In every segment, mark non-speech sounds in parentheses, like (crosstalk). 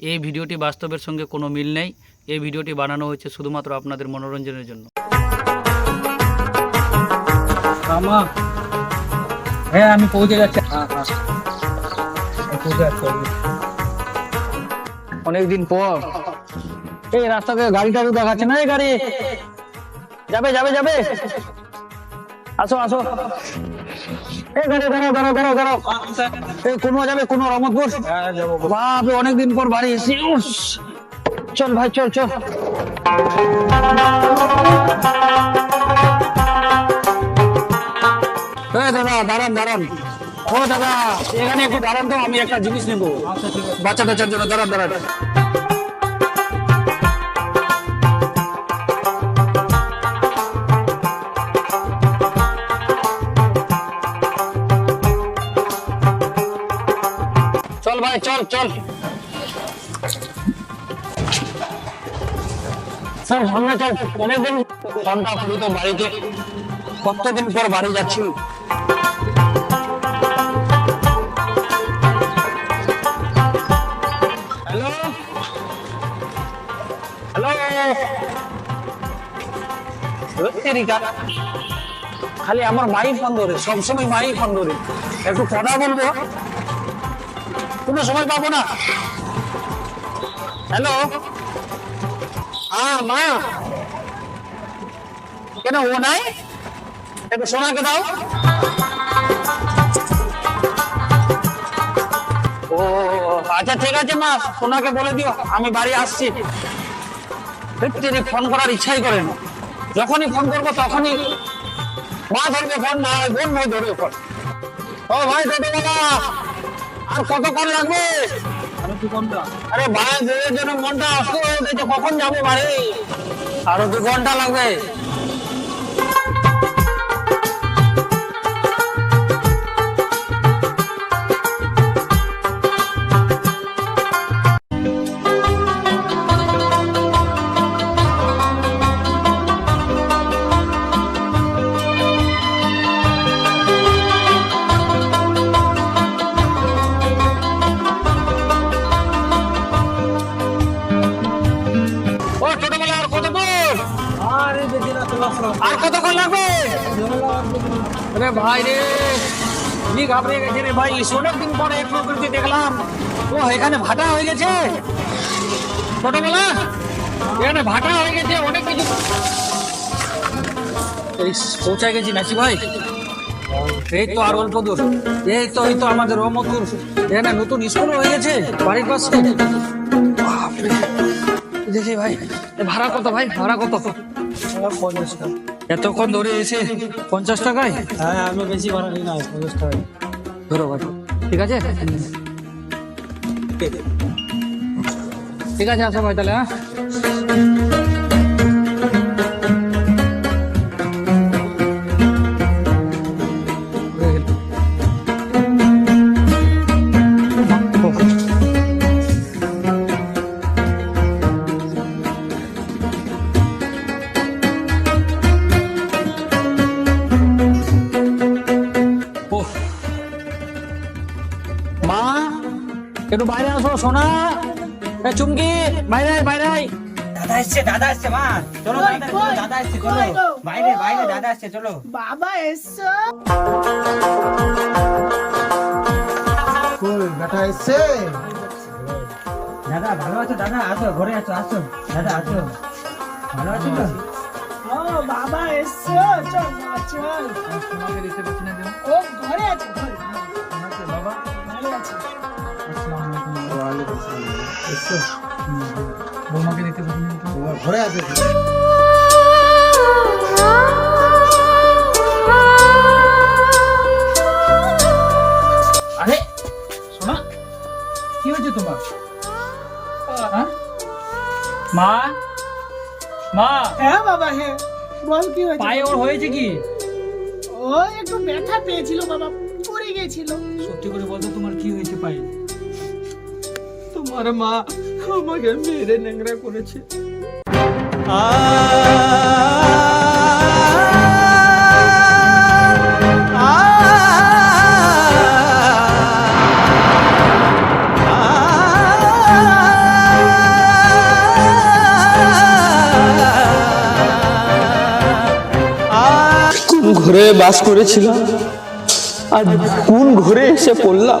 এই ভিডিওটি বাস্তবের সঙ্গে কোনো মিল নেই। এই ভিডিওটি বানানো হয়েছে শুধুমাত্র আপনাদের মনোরঞ্জনের জন্য। হ্যাঁ আমি পৌঁছে যাচ্ছি। হ্যাঁ হ্যাঁ। আমি পৌঁছে যাচ্ছি অনেকদিন পর। এই রাস্তাতে গাড়ি টাড়ি দেখাচ্ছে না এই গাড়ি। যাবে যাবে যাবে। আসো আসো। এই গাড়ি দাঁড়াও দাঁড়াও দাঁড়াও দাঁড়াও। কোন যাবে কোনো রহমতপুর বাপরে অনেকদিন পর বাড়ি এসে চল ভাই চল চল। দাদা দাঁড়ান দাঁড়ান। ও দাদা এখানে একটু দাঁড়ান তো আমি একটা জিনিস নেব। বাচ্চা টাচ্চার জন্য দাঁড়ান দাঁড়ান। চল চল। কতদিন পর বাড়ি যাচ্ছি? খালি আমার মাই ফোন ধরে সবসময় মাই ফোন ধরে একটু কথা বলব? কোনো সময় পাবো না। হ্যালো হ্যাঁ মা। কেন, ও নাই? একটু সোনাকে দাও। ও আচ্ছা ঠিক আছে, মা। সোনাকে বলে দিও। আমি বাড়ি আসছি। তিনি ফোন করার ইচ্ছাই করে না যখনই ফোন করব তখনই মা ধরবে, ফোন না বোন ভাই ধরবে ফোন। ও, ভাই দাদা আর কতক্ষণ লাগবে? আরে ভাই বউয়ের জন্য মনটা আসতে হয়ে কখন যাব বাড়ি আরও দু ঘণ্টা লাগবে। আর কতক্ষণ লাগবে? আরে ভাই রে কি ঘাবড়ে গেছে রে ভাই? অনেকদিন পরে এক প্রকৃতি দেখলাম। ও এখানে ভাটা হয়ে গেছে? ছোটবেলা? এখানে ভাটা হয়ে গেছে অনেক কিছু। এই পৌঁছায় গেছি নাচি ভাই। এই তো আর অল্প দূর। এই তো এই তো আমাদের রহমতপুর। এখানে নতুন স্কুল হয়ে গেছে বাড়ির পাশে। দেখি ভাই ভাড়া কত ভাই? ভাড়া কত? এতক্ষণ ধরে এসে পঞ্চাশ টাকায়? হ্যাঁ আমি বেশি ভাড়া নিই না পঞ্চাশ টাকায়। ধরো ভাই। ঠিক আছে। ঠিক আছে আসো ভাই তাহলে হ্যাঁ? মা একটু বাইরে আসো সোনা। এ চুমকি বাইরে বাইরে। দাদা এসছে দাদা এসছে মা। চলো দাদা এসছে চলো। বাইরে বাইরে দাদা এসছে চলো। বাবা এসছো। কই বেটা এসছে? দাদা ভালো আছো দাদা? আসো ঘরে আছো আসো। দাদা আসো। ভালো আছো তো? ও বাবা এসছো। চল চল তোমাকে না ও ঘরে আছে ঘরে আছে। বৌমাকে দেখতে পাচ্ছি তোমার ঘরে আছে। আরে সোনা কি হয়েছে তোমার? হ্যাঁ? মা? মা? হ্যাঁ বাবা হ্যাঁ বল কি হয়েছে? পায়ে ওর হয়েছে কি? ও একটু ব্যথা পেয়েছিল বাবা পড়ে গেছিল। সত্যি করে বলতো আমার মা আমাকে মেরে ন্যাংরা করেছে ঘরে বাস করেছিলাম? আর কোন ঘরে এসে পড়লাম?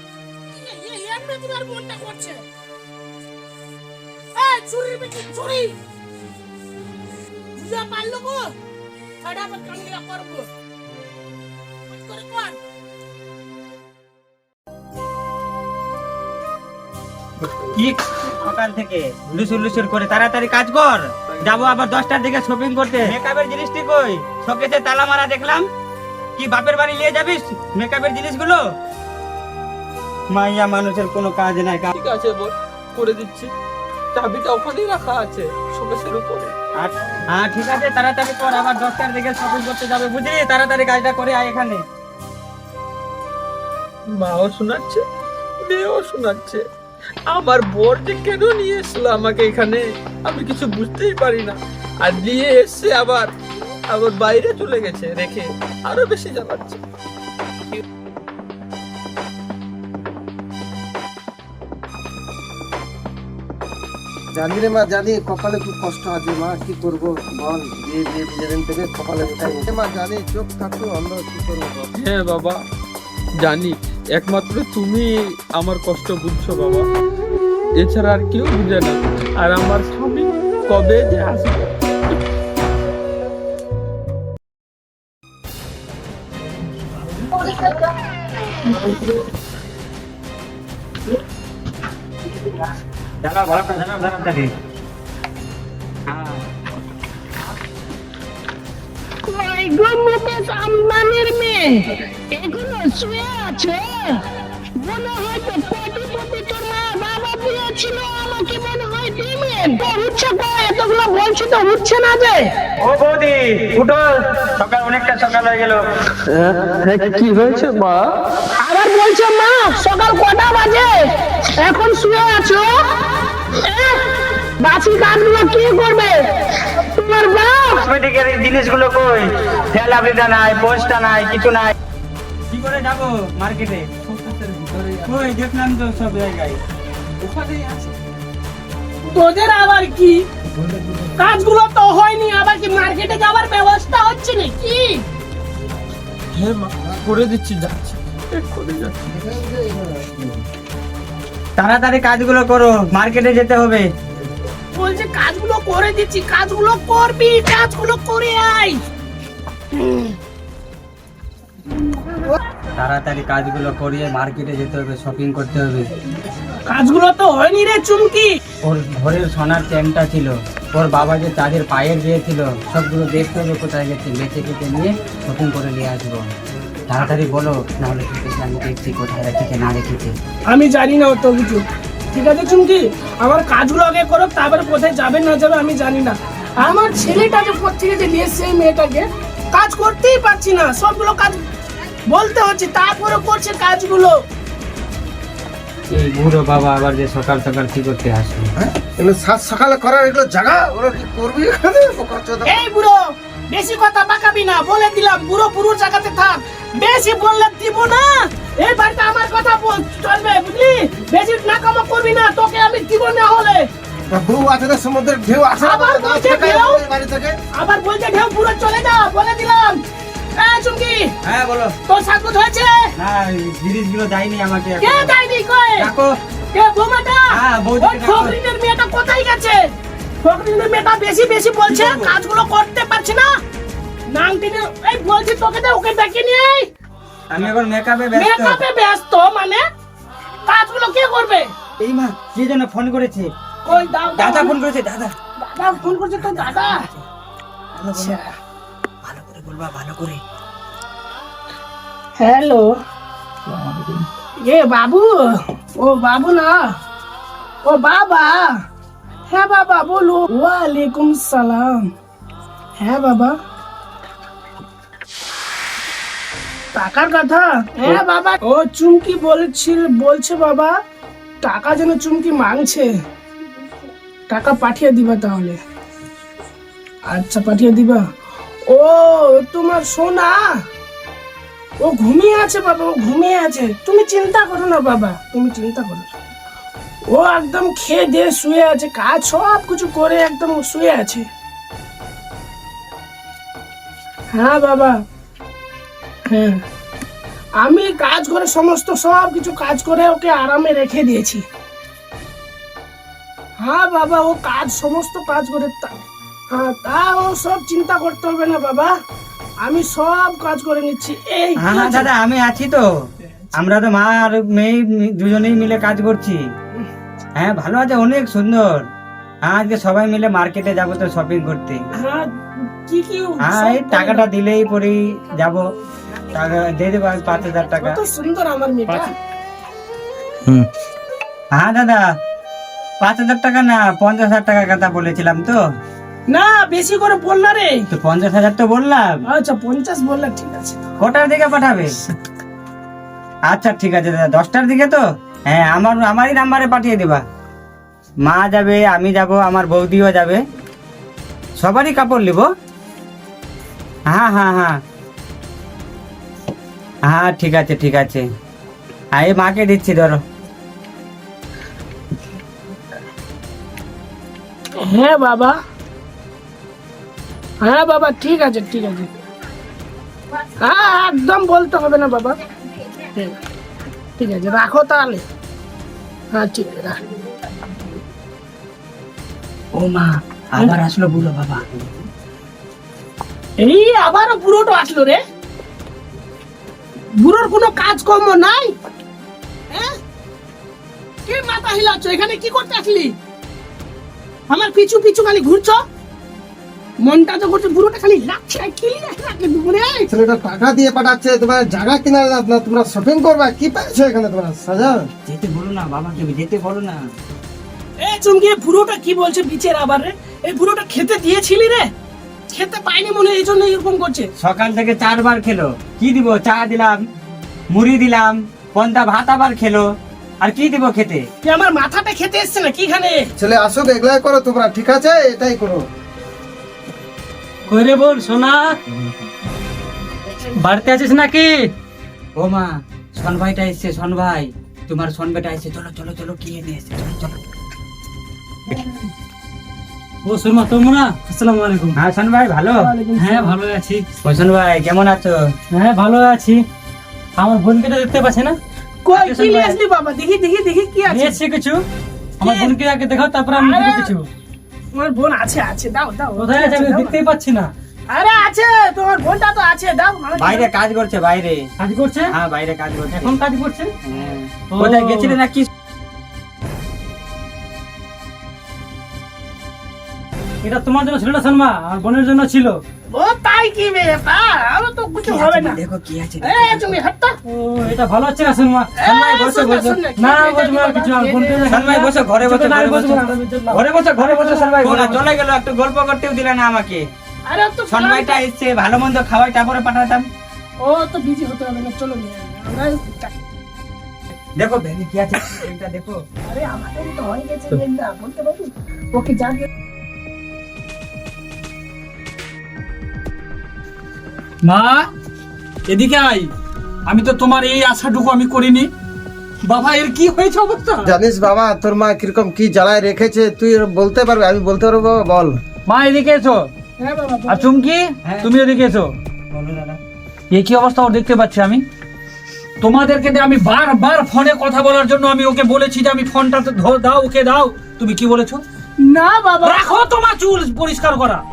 তোমার মনটা করছে? চুরি বুঝা পারল গো? কাম গেলা করব করে কর। কি? সকাল থেকে লুসুর লুসুর করে তাড়াতাড়ি কাজ কর। যাব আবার দশটার দিকে শপিং করতে। মেকআপের জিনিসটি কই? শোকেসে তালা মারা দেখলাম। কি বাপের বাড়ি নিয়ে যাবিস? মেকআপের জিনিসগুলো? মাইয়া মানুষের কোনো কাজ নাই ঠিক আছে বল করে দিচ্ছি। চাবিটা ওখানেই রাখা আছে শোকেসের উপরে। হ্যাঁ ঠিক আছে তাড়াতাড়ি কর আবার দশটার দিকে শপিং করতে যাবে বুঝলি? তাড়াতাড়ি কাজটা করে আয় এখানে। মাও শোনাচ্ছে মেয়েও শোনাচ্ছে। আমার বর যে কেন নিয়ে এসলো আমাকে এখানে আমি কিছু বুঝতেই পারি না। আর নিয়ে এসছে আবার আবার বাইরে চলে গেছে রেখে আরও বেশি জ্বালাচ্ছে। জানি রে মা জানি কপালে খুব কষ্ট আছে মা, কি করব? বল বিয়ে বিয়ে থেকে কপালে মা জানি চোখ থাকতো অন্ধ কি করব? হ্যাঁ বাবা, জানি। একমাত্র তুমি আমার কষ্ট বুঝছ, বাবা। এছাড়া আর কেউ বুঝে না। আর আমার স্বামী কবে যে আসবে? দাঁড়াও দাঁড়াও মুকেশ আম্বানির মেয়ে। এগুলো শুয়ে আছে? মনে হয় তো পটি পটি তোর মা বাবা দিয়েছিল আমাকে মনে হয় দিবেন তো উঠছে গো এতগুলো বলছি তো উঠছে না যে। ও বৌদি উঠো। সকাল অনেকটা সকাল হয়ে গেল। কি হয়েছে মা? আবার বলছে মা সকাল কটা বাজে? এখন শুয়ে আছো? বাসি কাজগুলো কি করবে? তোমার বাপ? কসমেটিকের এই জিনিসগুলো কই? ফেল আবৃতা নাই পোস্টটা নাই কিছু নাই। কি করে যাব মার্কেটে? কই দেখলাম তো সব জায়গায়। তোদের আবার কি? কাজগুলো তো হয়নি আবার কি মার্কেটে যাওয়ার ব্যবস্থা হচ্ছে নাকি? হ্যাঁ মা করে দিচ্ছি যাচ্ছি। করে যাচ্ছি। তাড়াতাড়ি কাজগুলো করো মার্কেটে যেতে হবে। বলছে কাজগুলো করে দিচ্ছি কাজগুলো করবি কাজগুলো করে আয়। তাড়াতাড়ি কাজগুলো করিয়ে মার্কেটে যেতে হবে শপিং করতে হবে। কাজগুলো তো হয়নি রে চুমকি। ওর ঘরের সোনার চেনটা ছিল ওর বাবা যে তাদের পায়ের দিয়েছিল সবগুলো দেখতে হবে কোথায় গেছে বেঁচে কেটে নিয়ে শপিং করে নিয়ে আসব। তাড়াতাড়ি বলো নাহলে আমি দেখছি কোথায় রেখেছে না রেখেছে আমি জানি না অত কিছু। ঠিক আছে চুমকি? আমার কাজগুলো আগে করো তারপরে কোথায় যাবে না যাবে আমি জানি না। আমার ছেলেটাকে কোথেকে যে নিয়ে সেই মেয়েটাকে কাজ করতেই পারছি না সবগুলো কাজ বলতে হচ্ছে তারপরে করছে কাজগুলো। এই বুড়ো বাবা আবার যে সকাল সকাল কি করতে আসে হ্যাঁ? সাত সকালে করার এগুলো জায়গা? ওরা কি করবি? (laughs) এই বুড়ো! বেশি কথা বাকাবি না বলে দিলাম বুড়ো বুড়ো জায়গাতে থাক। বেশি বললে দিব না। এই বাড়িতে আমার কথা বল চলবে বুঝলি? বেশি নাকামো করবি না তোকে আমি দিব না হলে। বউ আছে না সমুদ্রের ঢেউ আসে আবার বলছে ঢেউ? আবার বলছে ঢেউ পুরো চলে যা বলে দিলাম। চুমকি হ্যাঁ বলো। তোর হয়েছে? না দেয়নি আমাকে কে এখনও। যায়নি কই? ডাকো। কে বোমাটা? হ্যাঁ, বৌদিকে ওই মেয়েটা কোথায় গেছে? ফকরিনের মেয়েটা বেশি বেশি বলছে কাজগুলো করতে পারছে না। নাংটিনে এই বলছি তোকে দে ওকে ডেকে নিয়ে আয় আমি এখন মেকআপে ব্যস্ত। মেকআপে ব্যস্ত মানে কাজগুলো কে করবে? এই মা যে জন্য ফোন করেছে। ওই। দাদা ফোন করেছে দাদা। দাদা ফোন করছে তো দাদা। আচ্ছা। ভালো করে বলবা ভালো করে। হ্যালো। এ বাবু ও বাবু না ও বাবা। হ্যাঁ বাবা বলো ওয়ালাইকুম সালাম। হ্যাঁ বাবা। টাকার কথা? হ্যাঁ বাবা। ও চুমকি বলছিল বলছে বাবা টাকা যেন চুমকি মাংছে। টাকা পাঠিয়ে দিবা তাহলে। আচ্ছা পাঠিয়ে দিবা। ও তোমার সোনা? ও ঘুমিয়ে আছে বাবা ও ঘুমিয়ে আছে। তুমি চিন্তা করো না বাবা তুমি চিন্তা করো। না। ও একদম খেয়ে দিয়ে শুয়ে আছে কাজ সব কিছু করে একদম শুয়ে আছে। হ্যাঁ বাবা। হ্যাঁ। আমি কাজ করে সমস্ত সব কিছু কাজ করে ওকে আরামে রেখে দিয়েছি। হ্যাঁ বাবা ও কাজ সমস্ত কাজ করে তা- হ্যাঁ তা ও সব চিন্তা করতে হবে না বাবা। আমি সব কাজ করে নিচ্ছি এই হ্যাঁ হ্যাঁ দাদা আমি আছি তো। আমরা তো মা আর মেয়ে দুজনেই মিলে কাজ করছি। হ্যাঁ ভালো আছে অনেক সুন্দর। হ্যাঁ আজকে সবাই মিলে মার্কেটে যাব তো শপিং করতে। হ্যাঁ কি কি হ্যাঁ টাকাটা দিলেই পরেই যাব। টাকা দিয়ে দেবো আমি পাঁচ হাজার টাকা। কত সুন্দর আমার মেয়েটা। হ্যাঁ দাদা পাঁচ হাজার টাকা না পঞ্চাশ হাজার টাকার কথা বলেছিলাম তো। না বেশি করে বললা রে। তো পঞ্চাশ হাজার তো বললাম। আচ্ছা পঞ্চাশ বললা ঠিক আছে। কটার দিকে পাঠাবে? আচ্ছা ঠিক আছে দাদা দশটার দিকে তো। হ্যাঁ আমার আমারই নাম্বারে পাঠিয়ে দেবা। মা যাবে আমি যাব আমার বৌদিও যাবে। সবারই কাপড় নিব। হ্যাঁ হ্যাঁ হ্যাঁ। হ্যাঁ ঠিক আছে ঠিক আছে। হ্যাঁ এই মাকে দিচ্ছি ধরো। হ্যাঁ বাবা। হ্যাঁ বাবা ঠিক আছে ঠিক আছে। হ্যাঁ একদম বলতে হবে না বাবা। হুম, ঠিক আছে রাখো তাহলে। হ্যাঁ ঠিক আছে রাখ। ও মা আবার আসলো বুলো বাবা। এই আবারও বুড়োটা আসলো রে। বুড়োর কোনো কাজ কাজকর্ম নাই? হ্যাঁ? কি মাথা হিলাচ্ছ? এখানে কি করতে আসলি? আমার পিছু পিছু খালি ঘুরছো? মনটা তো করছে বুড়োটা খালি লাগছে কি লাগছে দুপুরে? ছেলেটা টাকা দিয়ে পাঠাচ্ছে তোমার জায়গা কিনা না তোমরা শপিং করবা? কি পাইছো এখানে তোমরা সাজা যেতে বলো না বাবাকে যেতে বলো না। এই চুমকি বুড়োটা কি বলছে বিচের আবার? রে এই বুড়োটা খেতে দিয়েছিলি রে? খেতে পাইনি মনে হয় এই জন্য এরকম করছে। সকাল থেকে চারবার খেলো। কি দিব? চা দিলাম মুড়ি দিলাম পন্তা ভাত আবার খেলো। আর কি দিব খেতে? আমার মাথাটা খেতে এসছে না কি খানে ছেলে আসুক এগুলাই করো তোমরা ঠিক আছে? এটাই করো। কই রে বোন সোনা বাড়িতে আছিস নাকি? ও মা সন ভাইটা এসছে সন ভাই। তোমার সন বেটা এসছে। চলো চলো চলো কি এনে এসছে? চলো চলো। ও শর্মা তোমরা আসসালামু আলাইকুম। হ্যাঁ সন ভাই ভালো? হ্যাঁ ভালো আছি। ভাই কেমন আছো? হ্যাঁ ভালো আছি। আমার বোনকে তো দেখতে পাচ্ছি না? কই আচ্ছা, কি নিয়ে আসলি বাবা? দেখি দেখি দেখি কি আছে। নিয়েছি কিছু। আমার? বোনকে আগে দেখাও তারপর আমি কিছু। তোমার বোন আছে আছে দাও দাও কোথায় আছে আমি দেখতেই পাচ্ছি না। আরে আছে তোমার বোনটা তো আছে দাও বাইরে কাজ করছে বাইরে। কাজ করছে? হ্যাঁ বাইরে কাজ করছে। এখন কাজ করছে? হ্যাঁ। কোথায় গেছিলে না কি এটা তোমার জন্য ছিল না শর্মা আমার বোনের জন্য ছিল। ও তাই কি ব্যাপার আরও তো কিছু হবে না। দেখো কি আছে এ তুমি হাতটা ও এটা ভালো হচ্ছে না শর্মা সন্ময়, বসো, বসো। না বসবো না কিছু আমার বোনকে সন্ময়, না। ঘরে বসে ঘরে বসো। ঘরে বসো। ঘরে বসো সন্ময় ওরা চলে গেল একটু গল্প করতেও দিলে না আমাকে। আরে তো সন্ময়টা এসছে ভালো মন্দ খাওয়াই তারপরে পাঠাতাম। ও তো বিজি হতে হবে না চলো নিয়ে দেখো ভ্যানি কি আছে এটা দেখো। আরে আমাদের তো হয়ে গেছে বলতে পারি ওকে যাকে মা এদিকে আই আমি তো তোমার এই আশাটুকু আমি করিনি। বাবা এর কি হয়েছে অবস্থা? জানিস বাবা তোর মা কীরকম কি জ্বালায় রেখেছে তুই বলতে পারবি আমি বলতে পারব বাবা বল। মা এদিকে এসো। হ্যাঁ আর চুমকি হ্যাঁ। তুমি এদিকে এসো। বলো দাদা। এ কি অবস্থা ওর দেখতে পাচ্ছি আমি? তোমাদেরকে দিয়ে আমি বারবার ফোনে কথা বলার জন্য আমি ওকে বলেছি যে আমি ফোনটা ধো- দাও ওকে দাও। তুমি কি বলেছ? না বাবা। রাখো তোমার চুল পরিষ্কার করা।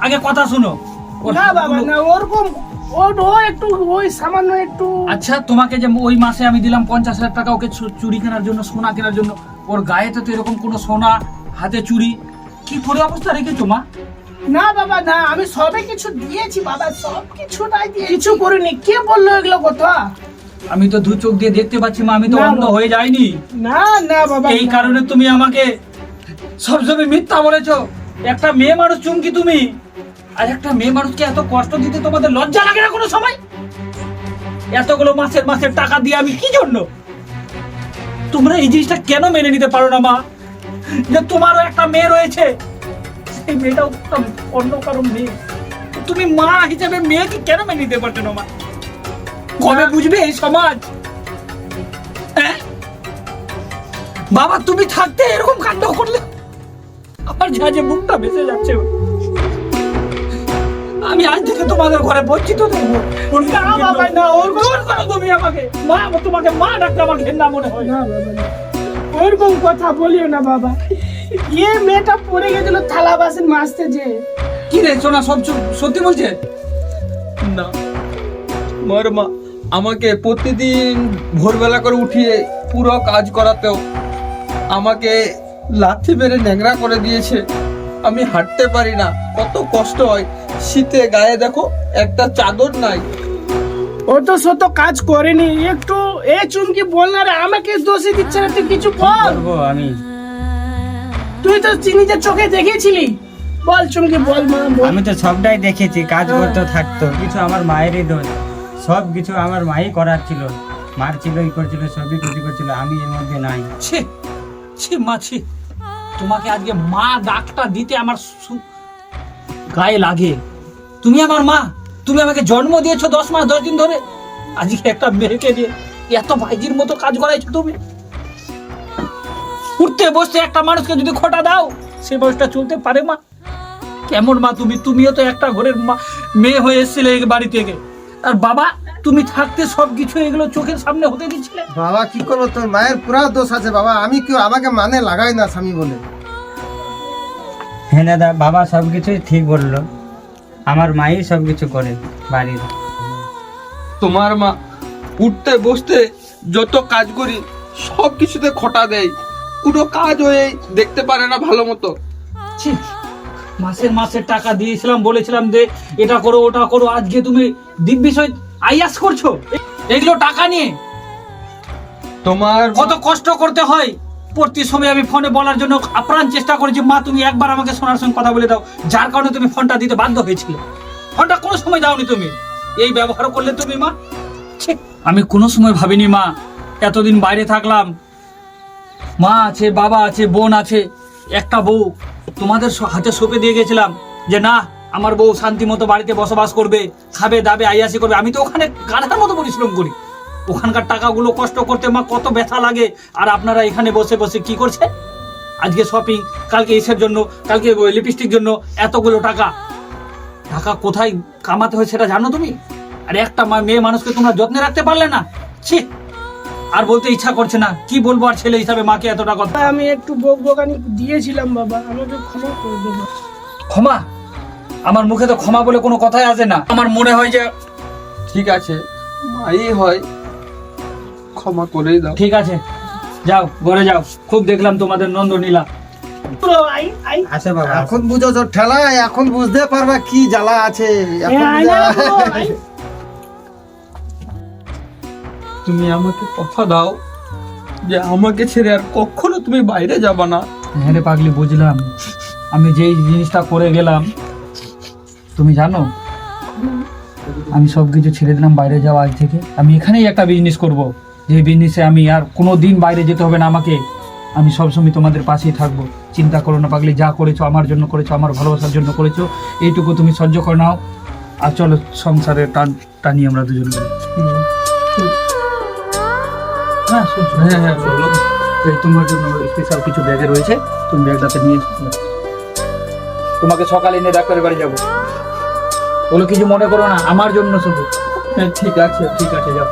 আগে কথা শুনো। না বাবা না ওরকম ও ও একটু ওই সামান্য একটু আচ্ছা তোমাকে যে ওই মাসে আমি দিলাম পঞ্চাশ হাজার টাকা ওকে চু- চুড়ি কেনার জন্য সোনা কেনার জন্য ওর গায়েতে তো এরকম কোনো সোনা হাতে চুড়ি কি করে অবস্থা রেখেছো মা? না বাবা না আমি সবে কিছু দিয়েছি বাবা সব কিছুটাই দিয়ে কিছু করিনি কে বলল এগুলো কথা? আমি তো দু চোখ দিয়ে দেখতে পাচ্ছি মা আমি তো অন্ধ হয়ে যাইনি। না না বাবা এই কারণে তুমি আমাকে সবসময় মিথ্যা বলেছ। একটা মেয়ে মানুষ চুমকি তুমি। আর একটা মেয়ে মানুষকে এত কষ্ট দিতে তোমাদের লজ্জা লাগে না কোনো সময়? এতগুলো মাসের মাসের টাকা দিয়ে আমি কি জন্য? তোমরা এই জিনিসটা কেন মেনে নিতে পারো না মা? যে তোমারও একটা মেয়ে রয়েছে। সেই মেয়েটাও অন্য কারও মেয়ে। তুমি মা হিসেবে মেয়েকে কেন মেনে নিতে পারছ না মা? কবে বুঝবে এই সমাজ? হ্যাঁ? বাবা তুমি থাকতে এরকম কাণ্ড করলে? আমার ঝাঁঝে মুখটা ভেসে যাচ্ছে। আমি আজ থেকে তোমাদের ঘরে বঞ্চিত দেখব না বাবা, না, ওরকম- দূর করো তুমি আমাকে মা তোমাকে মা ডাকতে আমার ঘেন্না মনে হয়। না বাবা না। ওরকম কথা বলিও না বাবা। ইয়ে মেয়েটা পড়ে গেছিল থালা বাসন মাজতে যে। কি রে সোনা সব সত্যি বলছে? না। মোর মা আমাকে প্রতিদিন ভোরবেলা করে উঠিয়ে পুরো কাজ করাতেও আমাকে লাথি মেরে ন্যাংরা করে দিয়েছে। আমি হাঁটতে পারি না কত কষ্ট হয়। শীতে গায়ে দেখো একটা চাদর নাই। ও তো সত কাজ করেনি একটু এ চুমকি বল না রে আমাকে দোষী দিচ্ছে না তুই কিছু বল। করব আমি। তুই তো নিজের চোখে দেখেছিলি। বল চুমকি বল মা বল। আমি তো সবটাই দেখেছি কাজ করতে থাকতো। কিছু আমার মায়েরই দোষ সব কিছু আমার মাই করার ছিল মার ছিল ই করছিল সবই কিছু করছিল আমি এর মধ্যে নাই। ছি ছি মা ছি। তোমাকে আজকে মা ডাকটা দিতে আমার গায়ে লাগে। তুমি আমার মা, তুমি আমাকে জন্ম দিয়েছ দশ মাস, দশ দিন ধরে। আজকে একটা মেয়েকে দিয়ে এত ভাইজির মতো কাজ করাইছো তুমি। উঠতে বসতে একটা মানুষকে যদি খোটা দাও, সে বয়সটা চলতে পারে মা। কেমন মা তুমি? তুমিও তো একটা ঘরের মা মেয়ে হয়ে এসেছিলে বাড়ি থেকে। আর বাবা, তুমি থাকতে সব কিছু এগুলো চোখের সামনে হতে দিচ্ছিলে। বাবা, কি করব? তোর মায়ের পুরা দোষ আছে বাবা। আমি কেউ আমাকে মানে লাগাই না স্বামী বলে। হ্যাঁ দাদা বাবা সব কিছুই ঠিক বলল। আমার মাই সব কিছু করে বাড়ির। তোমার মা উঠতে বসতে যত কাজ করি সব কিছুতে খটা দেয়। কোনো কাজ হয়ে দেখতে পারে না ভালো মতো। ছি, মাসের মাসের টাকা দিয়েছিলাম বলেছিলাম যে এটা করো ওটা করো আজকে তুমি দিব্যিষয় আইয়াস করছ? এগুলো টাকা নিয়ে তোমার কত কষ্ট করতে হয়? প্রতি সময় আমি ফোনে বলার জন্য আপ্রাণ চেষ্টা করেছি। মা, তুমি একবার আমাকে সোনার সঙ্গে কথা বলে দাও। যার কারণে তুমি ফোনটা দিতে বাধ্য হয়েছিলে। ফোনটা কোনো সময় দাওনি তুমি। এই ব্যবহার করলে তুমি, মা? আমি কোনো সময় ভাবিনি, মা। এতদিন বাইরে থাকলাম। মা আছে, বাবা আছে, বোন আছে, একটা বউ। তোমাদের হাতে সঁপে দিয়ে গেছিলাম যে, না, আমার বউ শান্তি মতো বাড়িতে বসবাস করবে, খাবে, দাবে, আইয়াসি করবে। আমি তো ওখানে গাধার মতো পরিশ্রম করি। ওখানকার টাকাগুলো কষ্ট করতে মা কত ব্যথা লাগে। আর আপনারা এখানে বসে বসে কি করছে? আজকে শপিং কালকে এসের জন্য কালকে লিপস্টিক জন্য এতগুলো টাকা। টাকা কোথায় কামাতে হয় সেটা জানো তুমি? আর একটা মেয়ে মানুষকে তোমরা যত্নে রাখতে পারলে না? ছি! আর বলতে ইচ্ছা করছে না। কি বলব আর ছেলে হিসাবে মাকে এতটা কথা? আমি একটু বক বকানি দিয়েছিলাম বাবা। আমাকে ক্ষমা করে দেবো ক্ষমা? আমার মুখে তো ক্ষমা বলে কোনো কথাই আসে না। আমার মনে হয় যে ঠিক আছে। মাই হয়। ক্ষমা করেই দাও। ঠিক আছে। যাও ঘরে যাও। খুব দেখলাম তোমাদের নন্দ নীলা বাবা এখন বুঝো তোর ঠেলা এখন বুঝতে পারবা কি জ্বালা আছে। তুমি আমাকে কথা দাও যে আমাকে ছেড়ে আর কখনো তুমি বাইরে যাবা না। হ্যাঁ রে পাগলি বুঝলাম। আমি যেই জিনিসটা করে গেলাম তুমি জানো? আমি সব কিছু ছেড়ে দিলাম বাইরে যাওয়া আজ থেকে। আমি এখানেই একটা বিজনেস করব। যে বিজনেসে আমি আর কোনো দিন বাইরে যেতে হবে না আমাকে, আমি সবসময় তোমাদের পাশেই থাকব। চিন্তা করো না পাগলি, যা করেছ, আমার জন্য করেছ, আমার ভালোবাসার জন্য করেছ, এইটুকু তুমি সহ্য করে নাও। আর চলো সংসারে টান, টানি আমরা দুজন হ্যাঁ হ্যাঁ হ্যাঁ তোমার জন্য স্পেশাল কিছু ব্যাগে রয়েছে, তুমি ব্যাগটাতে নিয়ে। তোমাকে সকালে নিয়ে ডাক্তারের বাড়ি যাব। ওগুলো কিছু মনে করো না, আমার জন্য শুধু। হ্যাঁ ঠিক আছে ঠিক আছে, যাও।